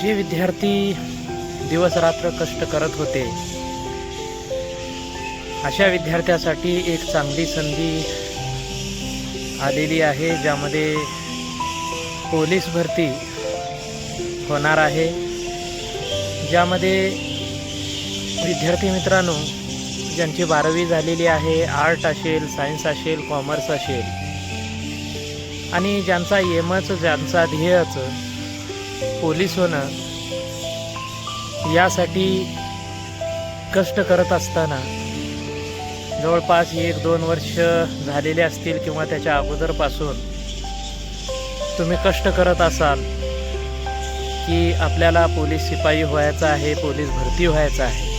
जे विद्यार्थी दिवसरात्र कष्ट करत होते अशा विद्यार्थ्यासाठी एक चांगली संधी आलेली आहे ज्यामध्ये पोलीस भरती होणार आहे. ज्यामध्ये विद्यार्थी मित्रांनो ज्यांची बारावी झालेली आहे आर्ट असेल सायन्स असेल कॉमर्स असेल आणि ज्यांचा एमच ज्यांचा ध्येयच पोलीस होणं यासाठी कष्ट करत असताना जवळपास एक दोन वर्ष झालेले असतील किंवा त्याच्या अगोदरपासून तुम्ही कष्ट करत असाल की आपल्याला पोलीस शिपाई व्हायचं आहे पोलीस भरती व्हायचं आहे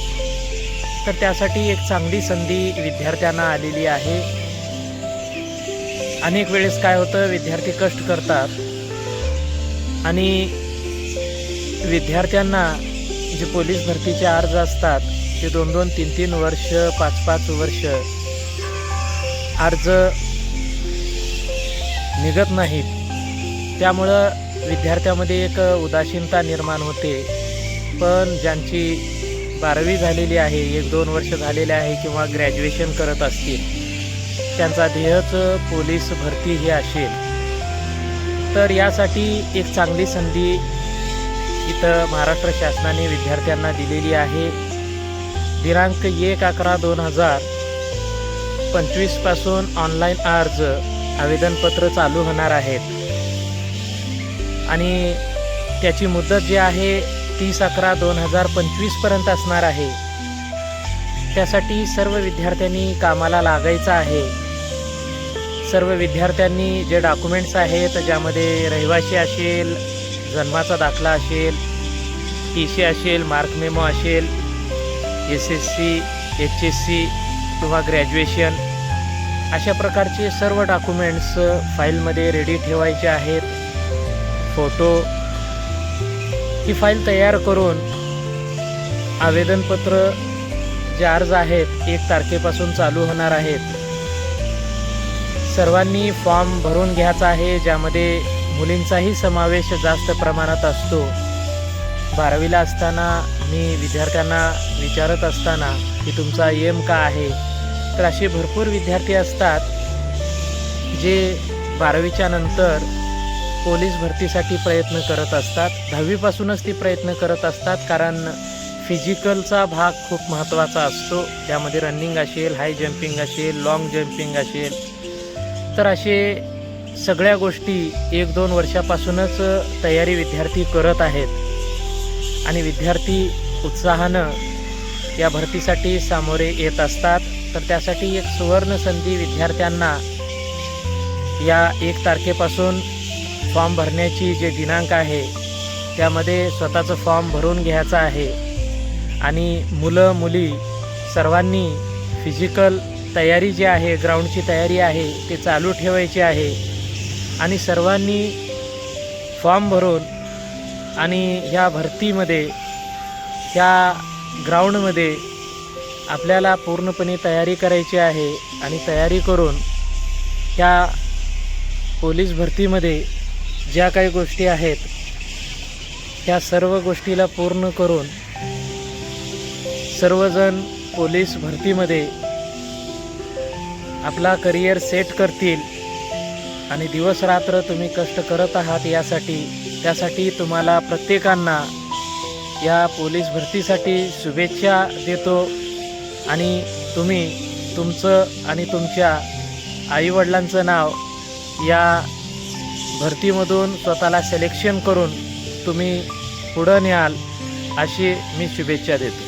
तर त्यासाठी एक चांगली संधी विद्यार्थ्यांना आलेली आहे. अनेक वेळेस काय होतं विद्यार्थी कष्ट करतात आणि विद्यार्थ्यांना जे पोलीस भरतीचे अर्ज असतात ते दोन दोन तीन तीन वर्ष पाच पाच वर्ष अर्ज निघत नाहीत. त्यामुळं विद्यार्थ्यामध्ये एक उदासीनता निर्माण होते. पण ज्यांची बारावी झालेली आहे एक दोन वर्ष झालेले आहे किंवा ग्रॅज्युएशन करत असतील त्यांचा ध्येयच पोलीस भरती ही असेल. तर यासाठी एक चांगली संधी इथं महाराष्ट्र शासनाने विद्यार्थ्यांना दिलेली आहे. दिनांक एक अकरा दोन हजार पंचवीसपासून ऑनलाईन अर्ज आवेदनपत्र चालू होणार आहेत. आणि त्याची मुदत जी आहे तीस अकरा दोन हजार पंचवीसपर्यंत असणार आहे. त्यासाठी सर्व विद्यार्थ्यांनी कामाला लागायचं आहे. सर्व विद्यार्थ्यांनी जे डॉक्युमेंट्स आहेत ज्यामध्ये रहिवासी असेल जन्माचा दाखला असेल टी सी असेल मार्क मेमो असेल S S C H S C किंवा ग्रॅज्युएशन अशा प्रकारचे सर्व डॉक्युमेंट्स फाईलमध्ये रेडी ठेवायचे आहेत. फोटो ही फाईल तयार करून आवेदनपत्र जे अर्ज आहेत एक तारखेपासून चालू होणार आहेत. सर्वांनी फॉर्म भरून घ्यायचा आहे ज्यामध्ये मुलींचाही समावेश जास्त प्रमाणात असतो. बारावीला असताना मी विद्यार्थ्यांना विचारत असताना की तुमचा एम का आहे? तर असे भरपूर विद्यार्थी असतात जे बारावीच्या नंतर पोलीस भरतीसाठी प्रयत्न करत असतात. दहावीपासूनच ती प्रयत्न करत असतात कारण फिजिकलचा भाग खूप महत्त्वाचा असतो. त्यामध्ये रनिंग असेल हाय जम्पिंग असेल लाँग जम्पिंग असेल. तर असे सगळ्या गोष्टी एक दोन वर्षापासूनच तयारी विद्यार्थी करत आहेत. आणि विद्यार्थी उत्साहानं या भरतीसाठी सामोरे येत असतात. तर त्यासाठी एक सुवर्ण संधी विद्यार्थ्यांना या एक तारखेपासून फॉर्म भरण्याची जे दिनांक आहे त्यामध्ये स्वतःचं फॉर्म भरून घ्यायचा आहे. आणि मुलं मुली सर्वांनी फिजिकल तयारी जी आहे ग्राउंडची तयारी आहे ती चालू ठेवायची आहे. आणि सर्वांनी फॉर्म भरून आणि ह्या भरतीमध्ये ह्या ग्राउंडमध्ये आपल्याला पूर्णपणे तयारी करायची आहे आणि तयारी करून ह्या पोलीस भरतीमध्ये ज्या काही गोष्टी आहेत त्या सर्व गोष्टीला पूर्ण करून सर्वजण पोलीस भरतीमध्ये आपला करिअर सेट करतील. आणि दिवस रात्र तुम्ही कष्ट करत आहात यासाठी त्यासाठी तुम्हाला प्रत्येकांना या पोलीस भरतीसाठी शुभेच्छा देतो. आणि तुम्ही तुमचं आणि तुमच्या आईवडिलांचं नाव या भरतीमधून स्वतःला सिलेक्शन करून तुम्ही पुढं न्याल अशी मी शुभेच्छा देतो.